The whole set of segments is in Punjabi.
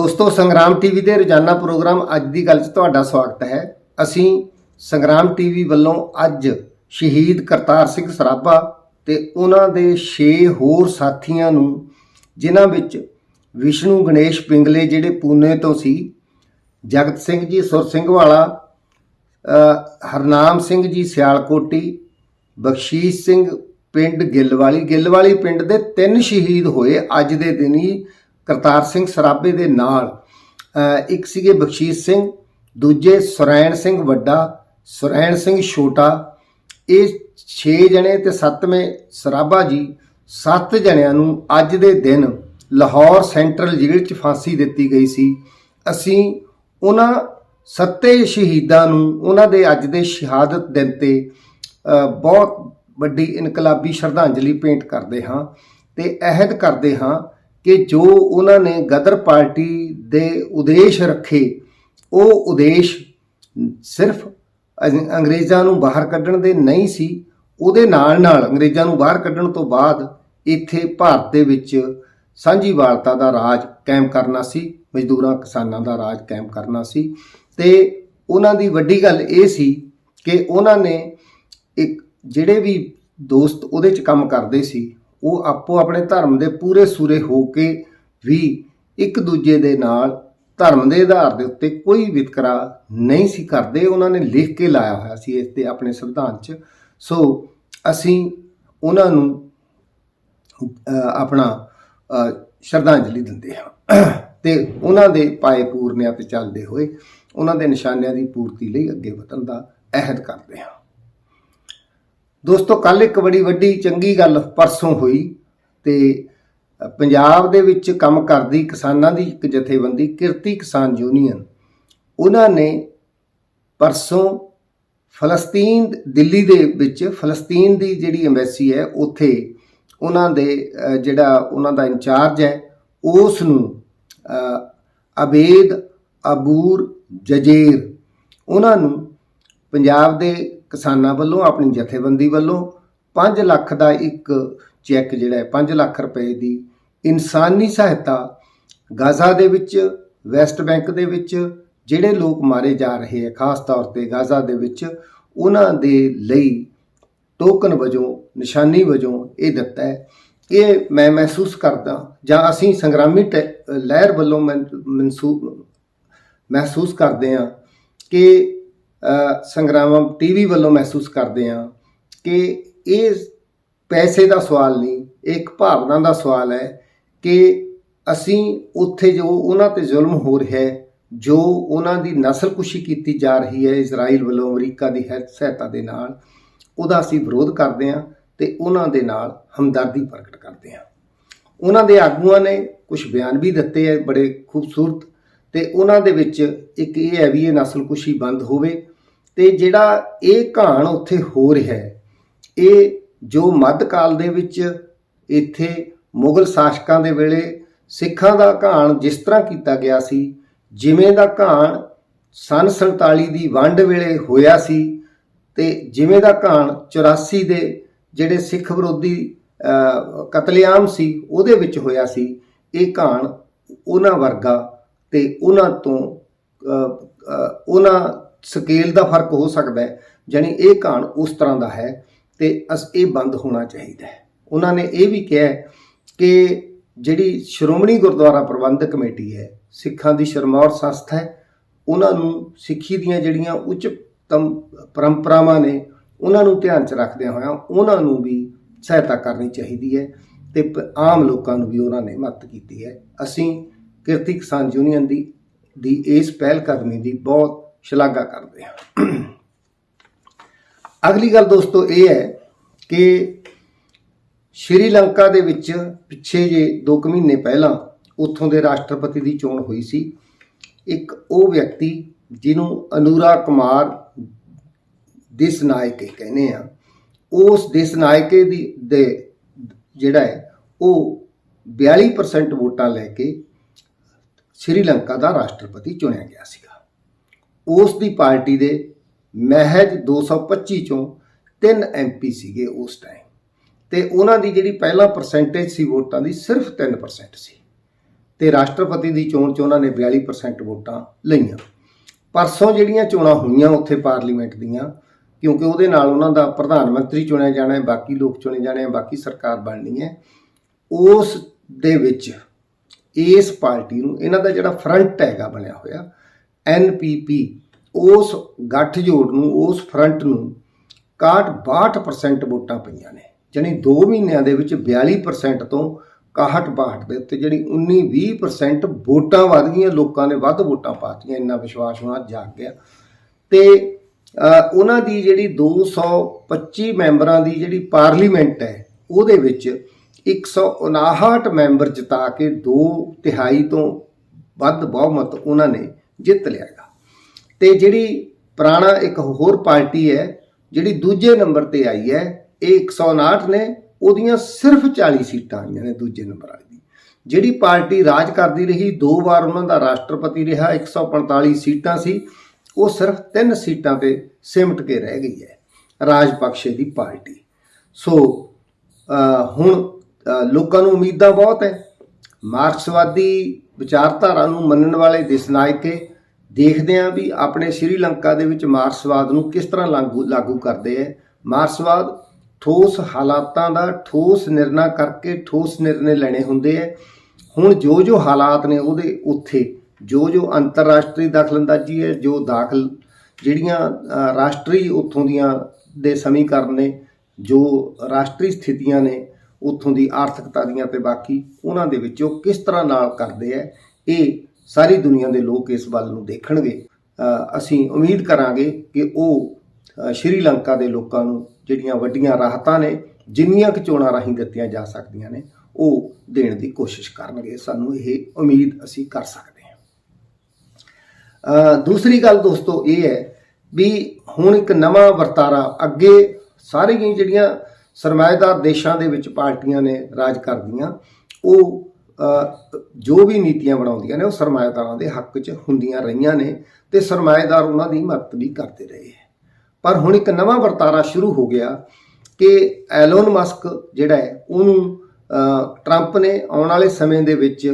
ਦੋਸਤੋ, ਸੰਗਰਾਮ ਟੀਵੀ ਦੇ ਰੋਜ਼ਾਨਾ ਪ੍ਰੋਗਰਾਮ ਅੱਜ ਦੀ ਗੱਲ 'ਚ ਤੁਹਾਡਾ ਸਵਾਗਤ ਹੈ। ਅਸੀਂ ਸੰਗਰਾਮ ਟੀਵੀ ਵੱਲੋਂ ਅੱਜ ਸ਼ਹੀਦ ਕਰਤਾਰ ਸਿੰਘ ਸਰਾਭਾ ਤੇ ਉਹਨਾਂ ਦੇ 6 ਹੋਰ ਸਾਥੀਆਂ ਨੂੰ, ਜਿਨ੍ਹਾਂ ਵਿੱਚ ਵਿਸ਼ਨੂੰ ਗਣੇਸ਼ ਪਿੰਗਲੇ ਜਿਹੜੇ ਪੂਨੇ ਤੋਂ ਸੀ, ਜਗਤ ਸਿੰਘ ਜੀ ਸੁਰ ਸਿੰਘ ਵਾਲਾ ਹਰਨਾਮ ਸਿੰਘ ਜੀ ਸਿਆਲਕੋਟੀ, ਬਖਸ਼ੀਸ਼ ਸਿੰਘ ਪਿੰਡ ਗਿੱਲਵਾਲੀ ਗਿੱਲਵਾਲੀ ਪਿੰਡ ਦੇ ਤਿੰਨ ਸ਼ਹੀਦ ਹੋਏ ਅੱਜ ਦੇ ਦਿਨ ਹੀ। ਕਰਤਾਰ ਸਿੰਘ ਸਰਾਭੇ ਦੇ ਨਾਲ ਇੱਕ ਸੀਗੇ ਬਖਸ਼ੀਸ਼ ਸਿੰਘ, ਦੂਜੇ ਸੁਰੈਣ ਸਿੰਘ ਵੱਡਾ, ਸੁਰੈਣ ਸਿੰਘ ਛੋਟਾ। ਇਹ 6 ਜਣੇ ਤੇ 7ਵੇਂ ਸਰਾਭਾ ਜੀ 7 ਜਣਿਆਂ ਨੂੰ ਅੱਜ ਦੇ ਦਿਨ ਲਾਹੌਰ ਸੈਂਟਰਲ ਜੇਲ੍ਹ 'ਚ ਫਾਂਸੀ ਦਿੱਤੀ ਗਈ ਸੀ। ਅਸੀਂ ਉਹਨਾਂ ਸੱਤੇ ਸ਼ਹੀਦਾਂ ਨੂੰ ਉਹਨਾਂ ਦੇ ਅੱਜ ਦੇ ਸ਼ਹਾਦਤ ਦਿਨ ਤੇ ਬਹੁਤ ਵੱਡੀ ਇਨਕਲਾਬੀ ਸ਼ਰਧਾਂਜਲੀ ਭੇਂਟ ਕਰਦੇ ਹਾਂ ਤੇ ਅਹਿਦ ਕਰਦੇ ਹਾਂ ਕਿ ਜੋ ਉਹਨਾਂ ਨੇ ਗਦਰ ਪਾਰਟੀ ਦੇ ਉਦੇਸ਼ ਰੱਖੇ, ਉਹ ਉਦੇਸ਼ ਸਿਰਫ ਅੰਗਰੇਜ਼ਾਂ ਨੂੰ ਬਾਹਰ ਕੱਢਣ ਦੇ ਨਹੀਂ ਸੀ, ਉਹਦੇ ਨਾਲ ਨਾਲ ਅੰਗਰੇਜ਼ਾਂ ਨੂੰ ਬਾਹਰ ਕੱਢਣ ਤੋਂ ਬਾਅਦ ਇੱਥੇ ਭਾਰਤ ਦੇ ਵਿੱਚ ਸਾਂਝੀ ਸਾਂਝੀਵਾਲਤਾ ਦਾ ਰਾਜ ਕਾਇਮ ਕਰਨਾ ਸੀ, ਮਜ਼ਦੂਰਾਂ, ਕਿਸਾਨਾਂ ਦਾ ਰਾਜ ਕਾਇਮ ਕਰਨਾ ਸੀ। ਤੇ ਉਹਨਾਂ ਦੀ ਵੱਡੀ ਗੱਲ ਇਹ ਸੀ ਕਿ ਉਹਨਾਂ ਨੇ ਇੱਕ ਜਿਹੜੇ ਵੀ ਦੋਸਤ ਉਹਦੇ 'ਚ ਕੰਮ ਕਰਦੇ ਸੀ ਉਹ ਆਪੋ ਆਪਣੇ ਧਰਮ ਦੇ ਪੂਰੇ ਸੂਰੇ ਹੋ ਕੇ ਵੀ ਇੱਕ ਦੂਜੇ ਦੇ ਨਾਲ ਧਰਮ ਦੇ ਆਧਾਰ ਦੇ ਉੱਤੇ ਕੋਈ ਵਿਤਕਰਾ ਨਹੀਂ ਸੀ ਕਰਦੇ, ਉਹਨਾਂ ਨੇ ਲਿਖ ਕੇ ਲਾਇਆ ਹੋਇਆ ਸੀ ਇਸ ਤੇ ਆਪਣੇ ਸੰਵਿਧਾਨ 'ਚ। ਸੋ ਅਸੀਂ ਉਹਨਾਂ ਨੂੰ ਆਪਣਾ ਸ਼ਰਧਾਂਜਲੀ ਦਿੰਦੇ ਹਾਂ। ਤੇ ਉਹਨਾਂ ਦੇ ਪਾਏ ਪੂਰਨਿਆਂ ਤੇ ਚੱਲਦੇ ਹੋਏ ਉਹਨਾਂ ਦੇ ਨਿਸ਼ਾਨਿਆਂ ਦੀ ਪੂਰਤੀ ਲਈ ਅੱਗੇ ਵਧਣ ਦਾ ਅਹਿਦ ਕਰਦੇ ਹਾਂ। ਦੋਸਤੋ ਕੱਲ ਇੱਕ ਬੜੀ ਵੱਡੀ ਚੰਗੀ ਗੱਲ ਪਰਸੋਂ ਹੋਈ ਤੇ ਪੰਜਾਬ ਦੇ ਵਿੱਚ ਕੰਮ ਕਰਦੀ ਕਿਸਾਨਾਂ ਦੀ ਇੱਕ ਜਥੇਬੰਦੀ ਕਿਰਤੀ ਕਿਸਾਨ ਯੂਨੀਅਨ। ਉਹਨਾਂ ਨੇ ਪਰਸੋਂ ਫਲਸਤੀਨ ਦਿੱਲੀ ਦੇ ਵਿੱਚ ਫਲਸਤੀਨ ਦੀ ਜਿਹੜੀ ਐਮਬੈਸੀ ਹੈ ਉੱਥੇ ਉਹਨਾਂ ਦੇ ਜਿਹੜਾ ਉਹਨਾਂ ਦਾ ਇੰਚਾਰਜ ਹੈ ਉਸ ਨੂੰ ਅ, ਅਬੇਦ ਅਬੂਰ ਜਜੇਰ ਉਹਨਾਂ ਨੂੰ ਪੰਜਾਬ ਦੇ ਕਿਸਾਨਾਂ ਵੱਲੋਂ, ਆਪਣੀ ਜਥੇਬੰਦੀ ਵੱਲੋਂ 5 ਲੱਖ ਦਾ ਇੱਕ ਚੈੱਕ ਜਿਹੜਾ ਹੈ 5 ਲੱਖ ਰੁਪਏ ਦੀ ਇਨਸਾਨੀ ਸਹਾਇਤਾ ਗਾਜ਼ਾ ਦੇ ਵਿੱਚ, ਵੈਸਟ ਬੈਂਕ ਦੇ ਵਿੱਚ, ਜਿਹੜੇ ਲੋਕ ਮਾਰੇ ਜਾ ਰਹੇ ਆ ਖਾਸ ਤੌਰ ਤੇ ਗਾਜ਼ਾ ਦੇ ਵਿੱਚ, ਉਹਨਾਂ ਦੇ ਲਈ ਟੋਕਨ ਵਜੋਂ, ਨਿਸ਼ਾਨੀ ਵਜੋਂ ਇਹ ਦਿੱਤਾ ਹੈ। ਇਹ ਮੈਂ ਮਹਿਸੂਸ ਕਰਦਾ ਜਾਂ ਅਸੀਂ ਸੰਗਰਾਮੀ ਟੈ- ਲਹਿਰ ਵੱਲੋਂ ਮਨਸੂਬ ਮਹਿਸੂਸ ਕਰਦੇ ਹਾਂ ਕਿ ਸੰਗਰਾਮ ਟੀਵੀ ਵੱਲੋਂ ਮਹਿਸੂਸ ਕਰਦੇ ਹਾਂ ਕਿ ਇਹ ਪੈਸੇ ਦਾ ਸਵਾਲ ਨਹੀਂ, ਇਹ ਇੱਕ ਭਾਵਨਾ ਦਾ ਸਵਾਲ ਹੈ ਕਿ ਅਸੀਂ ਉੱਥੇ ਜੋ ਉਹਨਾਂ ਤੇ ਜ਼ੁਲਮ ਹੋ ਰਿਹਾ ਹੈ, ਜੋ ਉਹਨਾਂ ਦੀ ਨਸਲਕੁਸ਼ੀ ਕੀਤੀ ਜਾ ਰਹੀ ਹੈ ਇਜ਼ਰਾਈਲ ਵੱਲੋਂ ਅਮਰੀਕਾ ਦੀ ਹੈ- ਸਹਾਇਤਾ ਦੇ ਨਾਲ, ਉਹਦਾ ਅਸੀਂ ਵਿਰੋਧ ਕਰਦੇ ਹਾਂ ਤੇ ਉਹਨਾਂ ਦੇ ਨਾਲ ਹਮਦਰਦੀ ਪ੍ਰਗਟ ਕਰਦੇ ਹਾਂ। ਉਹਨਾਂ ਦੇ ਆਗੂਆਂ ਨੇ ਕੁਝ ਬਿਆਨ ਵੀ ਦਿੱਤੇ ਹੈ ਬੜੇ ਖੂਬਸੂਰਤ ਤੇ ਉਹਨਾਂ ਦੇ ਵਿੱਚ ਇੱਕ ਇਹ ਹੈ ਵੀ ਇਹ ਨਸਲਕੁਸ਼ੀ ਬੰਦ ਹੋਵੇ ਤੇ ਜਿਹੜਾ ਇਹ ਕਹਾਣ ਉੱਥੇ ਹੋ ਰਿਹਾ ਹੈ, ਇਹ ਜੋ ਮੱਧਕਾਲ ਦੇ ਵਿੱਚ ਇੱਥੇ ਮੁਗਲ ਸ਼ਾਸਕਾਂ ਦੇ ਵੇਲੇ ਸਿੱਖਾਂ ਦਾ ਘਾਣ ਜਿਸ ਤਰ੍ਹਾਂ ਕੀਤਾ ਗਿਆ ਸੀ, ਜਿਵੇਂ ਦਾ ਘਾਣ ਸਨ 47 ਦੀ ਵੰਡ ਵੇਲੇ ਹੋਇਆ ਸੀ ਤੇ ਜਿਵੇਂ ਦਾ ਘਾਣ 84 ਦੇ ਜਿਹੜੇ ਸਿੱਖ ਵਿਰੋਧੀ ਕਤਲੇਆਮ ਸੀ, ਉਹਦੇ ਵਿੱਚ ਹੋਇਆ ਸੀ, ਇਹ ਘਾਣ ਉਹਨਾਂ ਵਰਗਾ ਤੇ ਉਹਨਾਂ ਤੋਂ ਉਹਨਾਂ ਸਕੇਲ ਦਾ ਫ਼ਰਕ ਹੋ ਸਕਦਾ ਹੈ ਜਾਨੀ ਇਹ ਘਾਣ ਉਸ ਤਰ੍ਹਾਂ ਦਾ ਹੈ ਤੇ ਅਸ, ਇਹ ਬੰਦ ਹੋਣਾ ਚਾਹੀਦਾ ਹੈ। ਉਹਨਾਂ ਨੇ ਇਹ ਵੀ ਕਿਹਾ ਕਿ ਜਿਹੜੀ ਸ਼੍ਰੋਮਣੀ ਗੁਰਦੁਆਰਾ ਪ੍ਰਬੰਧਕ ਕਮੇਟੀ ਹੈ, ਸਿੱਖਾਂ ਦੀ ਸ਼ਰਮੌਰ ਸੰਸਥਾ ਹੈ, ਉਹਨਾਂ ਨੂੰ ਸਿੱਖੀ ਦੀਆਂ ਜਿਹੜੀਆਂ ਉੱਚਤਮ ਪਰੰਪਰਾਵਾਂ ਨੇ, ਉਹਨਾਂ ਨੂੰ ਧਿਆਨ 'ਚ ਰੱਖਦਿਆਂ ਹੋਇਆਂ ਉਹਨਾਂ ਨੂੰ ਵੀ ਸਹਾਇਤਾ ਕਰਨੀ ਚਾਹੀਦੀ ਹੈ ਤੇ ਪ- ਆਮ ਲੋਕਾਂ ਨੂੰ ਵੀ ਉਹਨਾਂ ਨੇ ਮਦਦ ਕੀਤੀ ਹੈ। ਅਸੀਂ ਕਿਰਤੀ ਕਿਸਾਨ ਯੂਨੀਅਨ ਦੀ ਦੀ ਇਸ ਪਹਿਲ ਕਦਮੀ ਦੀ ਬਹੁਤ ਸ਼ਲਾਘਾ ਕਰਦੇ ਹਾਂ। ਅਗਲੀ ਗੱਲ ਦੋਸਤੋ ਇਹ ਹੈ ਕਿ ਸ਼੍ਰੀਲੰਕਾ ਦੇ ਵਿੱਚ ਪਿੱਛੇ ਜੇ 2 ਮਹੀਨੇ ਪਹਿਲਾਂ ਉੱਥੋਂ ਦੇ ਰਾਸ਼ਟਰਪਤੀ ਦੀ ਚੋਣ ਹੋਈ ਸੀ, ਇੱਕ ਉਹ ਵਿਅਕਤੀ ਜਿਹਨੂੰ ਅਨੂਰਾ ਕੁਮਾਰ ਦਿਸ ਨਾਇਕੇ ਕਹਿੰਦੇ ਆ। ਉਸ ਦਿਸ ਨਾਇਕੇ ਦੀ ਦੇ ਜਿਹੜਾ ਹੈ, ਉਹ 42% ਵੋਟਾਂ ਲੈ ਕੇ ਸ਼੍ਰੀਲੰਕਾ ਦਾ ਰਾਸ਼ਟਰਪਤੀ ਚੁਣਿਆ ਗਿਆ ਸੀਗਾ। ਉਸ ਦੀ ਪਾਰਟੀ ਦੇ ਮਹਿਜ 225 ਚੋਂ 3 ਐਮਪੀ ਸੀਗੇ ਉਸ ਟਾਈਮ ਤੇ ਉਹਨਾਂ ਦੀ ਜਿਹੜੀ ਪਹਿਲਾ ਪਰਸੈਂਟੇਜ ਸੀ ਵੋਟਾਂ ਦੀ ਸਿਰਫ 3% ਸੀ। ਤੇ ਰਾਸ਼ਟਰਪਤੀ ਦੀ ਚੋਣ 'ਚ ਉਹਨਾਂ ਨੇ 42% ਵੋਟਾਂ ਲਈਆਂ। ਪਰਸੋਂ ਜਿਹੜੀਆਂ ਚੋਣਾਂ ਹੋਈਆਂ ਉੱਥੇ ਪਾਰਲੀਮੈਂਟ ਦੀਆਂ, ਕਿਉਂਕਿ ਉਹਦੇ ਨਾਲ ਉਹਨਾਂ ਦਾ ਪ੍ਰਧਾਨ ਮੰਤਰੀ ਚੁਣਿਆ ਜਾਣਾ ਹੈ, ਬਾਕੀ ਲੋਕ ਚੁਣੇ ਜਾਣੇ ਹੈ, ਬਾਕੀ ਸਰਕਾਰ ਬਣਨੀ ਹੈ। ਉਸ ਦੇ ਵਿੱਚ ਇਸ ਪਾਰਟੀ ਨੂੰ ਇਹਨਾਂ ਦਾ ਜਿਹੜਾ ਫਰੰਟ ਹੈਗਾ ਬਣਿਆ ਹੋਇਆ ਐਨਪੀਪੀ ਉਸ ਗੱਠਜੋੜ ਨੂੰ, ਉਸ ਫਰੰਟ ਨੂੰ 61-62% ਵੋਟਾਂ ਪਈਆਂ ਨੇ, ਜਾਣੀ 2 ਮਹੀਨਿਆਂ ਦੇ ਵਿੱਚ 42% ਤੋਂ 61-62 ਦੇ ਉੱਤੇ ਜਿਹੜੀ 19-20% ਵੋਟਾਂ ਵੱਧ ਗਈਆਂ, ਲੋਕਾਂ ਨੇ ਵੱਧ ਵੋਟਾਂ ਪਾਤੀਆਂ, ਇੰਨਾ ਵਿਸ਼ਵਾਸ ਹੋਣਾ ਜਾਗ ਗਿਆ। ਤੇ ਉਹਨਾਂ ਦੀ ਜਿਹੜੀ 225 ਮੈਂਬਰਾਂ ਦੀ ਜਿਹੜੀ ਪਾਰਲੀਮੈਂਟ ਹੈ, ਉਹਦੇ ਵਿੱਚ 159 ਮੈਂਬਰ ਜਿਤਾ ਕੇ 2 ਤਿਹਾਈ ਤੋਂ ਵੱਧ ਬਹੁਮਤ ਉਹਨਾਂ ਨੇ ਜਿੱਤ ਲਿਆਗਾ ਤੇ ਜਿਹੜੀ ਪੁਰਾਣਾ ਇੱਕ ਹੋਰ ਪਾਰਟੀ ਹੈ, ਜਿਹੜੀ ਦੂਜੇ ਨੰਬਰ ਤੇ ਆਈ ਹੈ, ਇਹ 159 ਨੇ, ਉਹਦੀਆਂ ਸਿਰਫ 40 ਸੀਟਾਂ ਆਈਆਂ ਨੇ ਦੂਜੇ ਨੰਬਰ ਵਾਲੀ ਦੀ। ਜਿਹੜੀ ਪਾਰਟੀ ਰਾਜ ਕਰਦੀ ਰਹੀ, ਦੋ ਵਾਰ ਉਹਨਾਂ ਦਾ ਰਾਸ਼ਟਰਪਤੀ ਰਿਹਾ 145 ਸੀਟਾਂ ਸੀ, ਉਹ ਸਿਰਫ ਤਿੰਨ ਸੀਟਾਂ ਤੇ ਸਿਮਟ ਕੇ ਰਹਿ ਗਈ ਹੈ ਰਾਜਪਕਸ਼ੇ ਦੀ ਪਾਰਟੀ। ਸੋ ਹੁਣ ਲੋਕਾਂ ਨੂੰ ਉਮੀਦਾਂ ਬਹੁਤ ਹੈ, ਮਾਰਕਸਵਾਦੀ ਵਿਚਾਰਧਾਰਾ ਨੂੰ ਮੰਨਣ ਵਾਲੇ ਦੇਸ਼ ਨਾਇਕੇ ਦੇਖਦੇ ਆ ਵੀ ਆਪਣੇ ਸ਼੍ਰੀਲੰਕਾ ਦੇ ਵਿੱਚ ਮਾਰਸਵਾਦ ਨੂੰ ਕਿਸ ਤਰ੍ਹਾਂ ਲਾਗੂ ਲਾਗੂ ਕਰਦੇ ਹੈ ਮਾਰਸਵਾਦ ਠੋਸ ਹਾਲਾਤਾਂ ਦਾ ਠੋਸ ਨਿਰਣਾ ਕਰਕੇ ਠੋਸ ਨਿਰਣੇ ਲੈਣੇ ਹੁੰਦੇ ਹੈ ਹੁਣ ਜੋ ਜੋ ਹਾਲਾਤ ਨੇ ਉਹਦੇ ਉੱਥੇ, ਜੋ ਜੋ ਅੰਤਰਰਾਸ਼ਟਰੀ ਦਖਲਅੰਦਾਜ਼ੀ ਹੈ, ਜੋ ਦਾਖਲ ਜਿਹੜੀਆਂ ਰਾਸ਼ਟਰੀ ਉੱਥੋਂ ਦੀਆਂ ਦੇ ਸਮੀਕਰਨ ਨੇ, ਜੋ ਰਾਸ਼ਟਰੀ ਸਥਿਤੀਆਂ ਨੇ ਉੱਥੋਂ ਦੀ ਆਰਥਿਕਤਾ ਦੀਆਂ ਤੇ ਬਾਕੀ ਉਹਨਾਂ ਦੇ ਵਿੱਚ ਉਹ ਕਿਸ ਤਰ੍ਹਾਂ ਨਾਲ ਕਰਦੇ ਆ, ਇਹ ਸਾਰੀ ਦੁਨੀਆ ਦੇ ਲੋਕ ਇਸ ਵੱਲ ਨੂੰ ਦੇਖਣਗੇ। ਅਸੀਂ ਉਮੀਦ ਕਰਾਂਗੇ ਕਿ ਉਹ ਸ਼੍ਰੀਲੰਕਾ ਦੇ ਲੋਕਾਂ ਨੂੰ ਜਿਹੜੀਆਂ ਵੱਡੀਆਂ ਰਾਹਤਾਂ ਨੇ, ਜਿੰਨੀਆਂ ਕੁ ਚੋਣਾਂ ਰਾਹੀਂ ਦਿੱਤੀਆਂ ਜਾ ਸਕਦੀਆਂ ਨੇ, ਉਹ ਦੇਣ ਦੀ ਕੋਸ਼ਿਸ਼ ਕਰਨਗੇ। ਸਾਨੂੰ ਇਹ ਉਮੀਦ ਅਸੀਂ ਕਰ ਸਕਦੇ ਹਾਂ। ਦੂਸਰੀ ਗੱਲ ਦੋਸਤੋ ਇਹ ਹੈ ਵੀ ਹੁਣ ਇੱਕ ਨਵਾਂ ਵਰਤਾਰਾ ਅੱਗੇ ਸਾਰੀਆਂ ਜਿਹੜੀਆਂ ਸਰਮਾਏਦਾਰ ਦੇਸ਼ਾਂ ਦੇ ਵਿੱਚ ਪਾਰਟੀਆਂ ਨੇ ਰਾਜ ਕਰਦੀਆਂ, ਉਹ ਜੋ ਵੀ ਨੀਤੀਆਂ ਬਣਾਉਂਦੀਆਂ ਨੇ, ਉਹ ਸਰਮਾਏਦਾਰਾਂ ਦੇ ਹੱਕ 'ਚ ਹੁੰਦੀਆਂ ਰਹੀਆਂ ਨੇ ਤੇ ਸਰਮਾਏਦਾਰ ਉਹਨਾਂ ਦੀ ਮਦਦ ਵੀ ਕਰਦੇ ਰਹੇ ਹੈ। ਪਰ ਹੁਣ ਇੱਕ ਨਵਾਂ ਵਰਤਾਰਾ ਸ਼ੁਰੂ ਹੋ ਗਿਆ ਕਿ ਐਲੋਨ ਮਸਕ ਜਿਹੜਾ ਹੈ, ਉਹਨੂੰ ਟਰੰਪ ਨੇ ਆਉਣ ਵਾਲੇ ਸਮੇਂ ਦੇ ਵਿੱਚ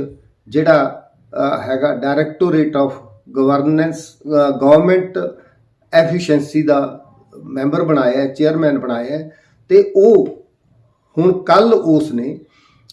ਜਿਹੜਾ ਹੈਗਾ directorate of governance government efficiency the member ਬਣਾਇਆ ਹੈ ਚੇਅਰਮੈਨ ਬਣਾਇਆ ਹੈ ਤੇ ਉਹ ਹੁਣ ਕੱਲ ਉਸ ਨੇ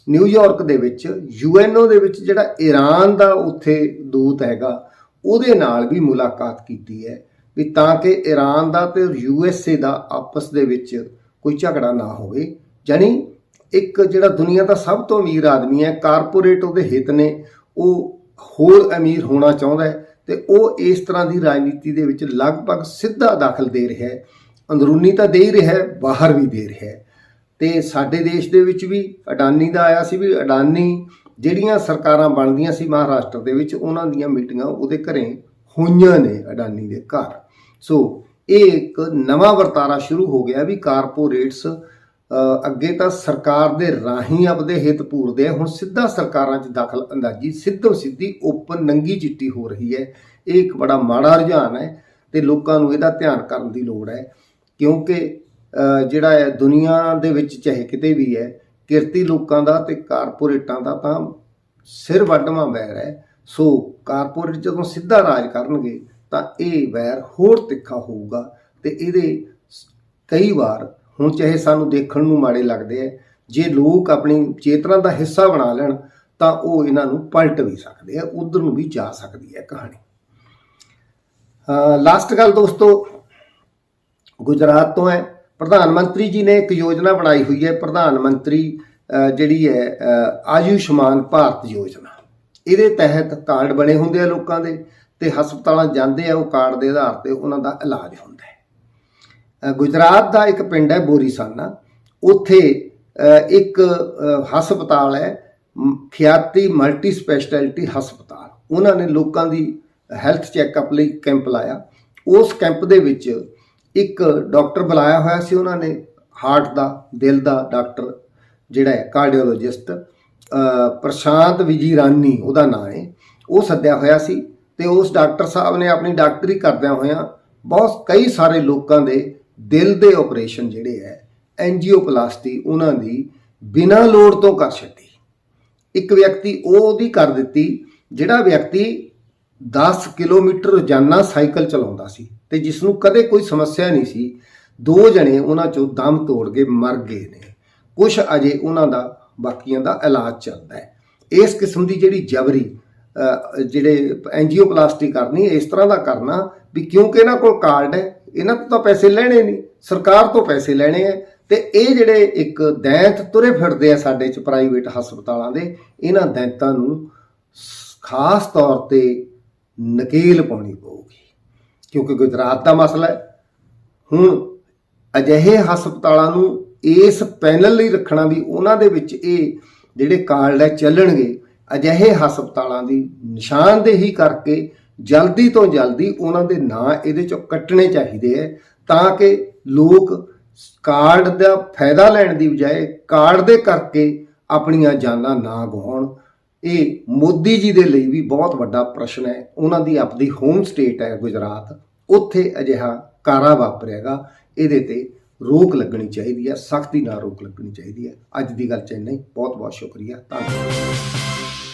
ਨਿਊਯਾਰਕ ਦੇ ਵਿੱਚ, ਯੂਐਨਓ ਦੇ ਵਿੱਚ ਜਿਹੜਾ ਈਰਾਨ ਦਾ ਉੱਥੇ ਦੂਤ ਹੈਗਾ, ਉਹਦੇ ਨਾਲ ਵੀ ਮੁਲਾਕਾਤ ਕੀਤੀ ਹੈ ਵੀ ਤਾਂ ਕਿ ਈਰਾਨ ਦਾ ਤੇ ਯੂਐਸਏ ਦਾ ਆਪਸ ਦੇ ਵਿੱਚ ਕੋਈ ਝਗੜਾ ਨਾ ਹੋਵੇ। ਜਾਨੀ ਇੱਕ ਜਿਹੜਾ ਦੁਨੀਆ ਦਾ ਸਭ ਤੋਂ ਅਮੀਰ ਆਦਮੀ ਹੈ, ਕਾਰਪੋਰੇਟ ਉਹਦੇ ਹਿੱਤ ਨੇ, ਉਹ ਹੋਰ ਅਮੀਰ ਹੋਣਾ ਚਾਹੁੰਦਾ ਹੈ ਤੇ ਉਹ ਇਸ ਤਰ੍ਹਾਂ ਦੀ ਰਾਜਨੀਤੀ ਦੇ ਵਿੱਚ ਲਗਭਗ ਸਿੱਧਾ ਦਖਲ ਦੇ ਰਿਹਾ ਹੈ। ਅੰਦਰੂਨੀ ਤਾਂ ਦੇ ਹੀ ਰਿਹਾ ਹੈ, ਬਾਹਰ ਵੀ ਦੇ ਰਿਹਾ ਹੈ। ਤੇ ਸਾਡੇ ਦੇਸ਼ ਦੇ ਵਿੱਚ ਵੀ ਅਡਾਨੀ ਦਾ ਆਇਆ ਸੀ ਵੀ ਅਡਾਨੀ ਜਿਹੜੀਆਂ ਸਰਕਾਰਾਂ ਬਣਦੀਆਂ ਸੀ ਮਹਾਰਾਸ਼ਟਰ ਦੇ ਵਿੱਚ, ਉਹਨਾਂ ਦੀਆਂ ਮੀਟਿੰਗਾਂ ਉਹਦੇ ਘਰੇ ਹੋਈਆਂ ਨੇ ਅਡਾਨੀ ਦੇ ਘਰ। ਸੋ ਇਹ ਇੱਕ ਨਵਾਂ ਵਰਤਾਰਾ ਸ਼ੁਰੂ ਹੋ ਗਿਆ ਵੀ ਕਾਰਪੋਰੇਟਸ ਅੱਗੇ ਤਾਂ ਸਰਕਾਰ ਦੇ ਰਾਹੀਂ ਆਪਦੇ ਹਿੱਤ ਪੂਰਦੇ ਆ, ਹੁਣ ਸਿੱਧਾ ਸਰਕਾਰਾਂ 'ਚ ਦਖਲ ਅੰਦਾਜ਼ੀ ਸਿੱਧੋ ਸਿੱਧੀ ਓਪਨ ਨੰਗੀ ਚਿੱਟੀ ਹੋ ਰਹੀ ਹੈ। ਇਹ ਇੱਕ ਬੜਾ ਮਾੜਾ ਰੁਝਾਨ ਹੈ ਤੇ ਲੋਕਾਂ ਨੂੰ ਇਹਦਾ ਧਿਆਨ ਕਰਨ ਦੀ ਲੋੜ ਹੈ ਕਿਉਂਕਿ ਜਿਹੜਾ ਹੈ ਦੁਨੀਆ ਦੇ ਵਿੱਚ ਚਾਹੇ ਕਿਤੇ ਵੀ ਹੈ, ਕਿਰਤੀ ਲੋਕਾਂ ਦਾ ਤੇ ਕਾਰਪੋਰੇਟਾਂ ਦਾ ਤਾਂ ਸਿਰ ਵੱਢਵਾਂ ਵੈਰ ਹੈ। ਸੋ ਕਾਰਪੋਰੇਟ ਜਦੋਂ ਸਿੱਧਾ ਰਾਜ ਕਰਨਗੇ, ਤਾਂ ਇਹ ਵੈਰ ਹੋਰ ਤਿੱਖਾ ਹੋਊਗਾ ਤੇ ਇਹਦੇ ਕਈ ਵਾਰ ਹੁਣ ਚਾਹੇ ਸਾਨੂੰ ਦੇਖਣ ਨੂੰ ਮਾੜੇ ਲੱਗਦੇ ਆ ਜੇ ਲੋਕ ਆਪਣੀ ਚੇਤਨਾ ਦਾ ਹਿੱਸਾ ਬਣਾ ਲੈਣ, ਤਾਂ ਉਹ ਇਹਨਾਂ ਨੂੰ ਪਲਟ ਵੀ ਸਕਦੇ ਆ ਉਧਰ ਨੂੰ ਵੀ ਜਾ ਸਕਦੀ ਹੈ ਕਹਾਣੀ। ਲਾਸਟ ਗੱਲ ਦੋਸਤੋ, ਗੁਜਰਾਤ ਤੋਂ ਹੈ। ਪ੍ਰਧਾਨ ਮੰਤਰੀ ਜੀ ਨੇ ਇੱਕ ਯੋਜਨਾ ਬਣਾਈ ਹੋਈ ਹੈ, ਪ੍ਰਧਾਨ ਮੰਤਰੀ ਜਿਹੜੀ ਹੈ ਆਯੁਸ਼ਮਾਨ ਭਾਰਤ ਯੋਜਨਾ। ਇਹਦੇ ਤਹਿਤ ਕਾਰਡ ਬਣੇ ਹੁੰਦੇ ਆ ਲੋਕਾਂ ਦੇ ਤੇ ਹਸਪਤਾਲਾਂ ਜਾਂਦੇ ਆ, ਉਹ ਕਾਰਡ ਦੇ ਆਧਾਰ ਤੇ ਉਹਨਾਂ ਦਾ ਇਲਾਜ ਹੁੰਦਾ ਹੈ। ਗੁਜਰਾਤ ਦਾ ਇੱਕ ਪਿੰਡ ਹੈ ਬੋਰੀਸਾਨਾ। ਉੱਥੇ ਇੱਕ ਹਸਪਤਾਲ ਹੈ ਖਿਆਤੀ ਮਲਟੀ ਸਪੈਸ਼ਲਿਟੀ ਹਸਪਤਾਲ। ਉਹਨਾਂ ਨੇ ਲੋਕਾਂ ਦੀ ਹੈਲਥ ਚੈੱਕਅਪ ਲਈ ਕੈਂਪ ਲਾਇਆ। ਉਸ ਕੈਂਪ ਦੇ ਵਿੱਚ ਇੱਕ ਡਾਕਟਰ ਬੁਲਾਇਆ ਹੋਇਆ ਸੀ ਉਹਨਾਂ ਨੇ, ਹਾਰਟ ਦਾ, ਦਿਲ ਦਾ ਡਾਕਟਰ, ਜਿਹੜਾ ਹੈ, ਕਾਰਡੀਓਲੋਜਿਸਟ ਪ੍ਰਸ਼ਾਂਤ ਵਿਜੀ ਰਾਨੀ ਉਹਦਾ ਨਾਮ ਹੈ। ਉਹ ਸੱਦਿਆ ਹੋਇਆ ਸੀ ਤੇ ਉਸ ਡਾਕਟਰ ਸਾਹਿਬ ਨੇ ਆਪਣੀ ਡਾਕਟਰੀ ਕਰਦਿਆਂ ਹੋਇਆਂ ਬਹੁਤ ਕਈ ਸਾਰੇ ਲੋਕਾਂ ਦੇ ਦਿਲ ਦੇ ਆਪਰੇਸ਼ਨ ਜਿਹੜੇ ਹੈ, ਐਂਜੀਓਪਲਾਸਟੀ ਉਹਨਾਂ ਦੀ ਬਿਨਾਂ ਲੋੜ ਤੋਂ ਕਰ ਛੱਡੀ। ਇੱਕ ਵਿਅਕਤੀ ਉਹ ਉਹਦੀ ਕਰ ਦਿੱਤੀ, ਜਿਹੜਾ ਵਿਅਕਤੀ 10 ਕਿਲੋਮੀਟਰ ਰੋਜ਼ਾਨਾ ਸਾਈਕਲ ਚਲਾਉਂਦਾ ਸੀ। ਤੇ ਜਿਸ ਨੂੰ ਕਦੇ ਕੋਈ ਸਮੱਸਿਆ ਨਹੀਂ ਸੀ, ਦੋ ਜਣੇ ਉਹਨਾਂ ਚੋਂ ਦਮ ਤੋੜ ਕੇ ਮਰ ਗਏ ਨੇ। ਕੁਝ ਅਜੇ ਉਹਨਾਂ ਦਾ ਬਾਕੀਆਂ ਦਾ ਇਲਾਜ ਚੱਲਦਾ ਹੈ। ਇਸ ਕਿਸਮ ਦੀ ਜਿਹੜੀ ਜਬਰੀ ਜਿਹੜੇ ਐਂਜੀਓਪਲਾਸਟੀ ਕਰਨੀ ਇਸ ਤਰ੍ਹਾਂ ਦਾ ਕਰਨਾ ਵੀ ਕਿਉਂਕਿ ਇਹਨਾਂ ਕੋਲ ਕਾਰਡ ਹੈ, ਇਹਨਾਂ ਤੋਂ ਤਾਂ ਪੈਸੇ ਲੈਣੇ ਨਹੀਂ, ਸਰਕਾਰ ਤੋਂ ਪੈਸੇ ਲੈਣੇ ਹੈ ਤੇ ਇਹ ਜਿਹੜੇ ਇੱਕ ਦੈਂਤ ਤੁਰੇ ਫਿਰਦੇ ਆ ਸਾਡੇ ਚ ਪ੍ਰਾਈਵੇਟ ਹਸਪਤਾਲਾਂ ਦੇ, ਇਹਨਾਂ ਦੈਂਤਾਂ ਨੂੰ ਖਾਸ ਤੌਰ ਤੇ ਨਕੇਲ ਪਾਉਣੀ ਪਊ। ਕਿਉਂਕਿ ਗੁਜਰਾਤ ਦਾ ਮਸਲਾ ਹੈ। ਹੁਣ ਅਜਿਹੇ ਹਸਪਤਾਲਾਂ ਨੂੰ ਇਸ ਪੈਨਲ ਲਈ ਰੱਖਣਾ ਵੀ ਉਹਨਾਂ ਦੇ ਵਿੱਚ ਇਹ ਜਿਹੜੇ ਕਾਰਡ ਹੈ ਚੱਲਣਗੇ, ਅਜਿਹੇ ਹਸਪਤਾਲਾਂ ਦੀ ਨਿਸ਼ਾਨਦੇਹੀ ਕਰਕੇ ਜਲਦੀ ਤੋਂ ਜਲਦੀ ਉਹਨਾਂ ਦੇ ਨਾਂ ਇਹਦੇ ਚੋਂ ਕੱਟਣੇ ਚਾਹੀਦੇ ਹੈ ਤਾਂ ਕਿ ਲੋਕ ਕਾਰਡ ਦਾ ਫਾਇਦਾ ਲੈਣ ਦੀ ਬਜਾਏ ਕਾਰਡ ਦੇ ਕਰਕੇ ਆਪਣੀਆਂ ਜਾਨਾਂ ਨਾ ਗਵਾਉਣ ਇਹ ਮੋਦੀ ਜੀ ਦੇ ਲਈ ਵੀ ਬਹੁਤ ਵੱਡਾ ਪ੍ਰਸ਼ਨ ਹੈ। ਉਹਨਾਂ ਦੀ ਆਪਣੀ ਹੋਮ ਸਟੇਟ ਹੈ ਗੁਜਰਾਤ। ਉੱਥੇ ਅਜਿਹਾ ਕਾਰਾ ਵਾਪਰਿਆਗਾ ਇਹਦੇ ਤੇ ਰੋਕ ਲੱਗਣੀ ਚਾਹੀਦੀ ਹੈ। ਸਖਤੀ ਨਾਲ ਰੋਕ ਲੱਗਣੀ ਚਾਹੀਦੀ ਹੈ। ਅੱਜ ਦੀ ਗੱਲ ਚ ਇੰਨਾ ਹੀ। ਬਹੁਤ ਬਹੁਤ ਸ਼ੁਕਰੀਆ। ਧੰਨਵਾਦ।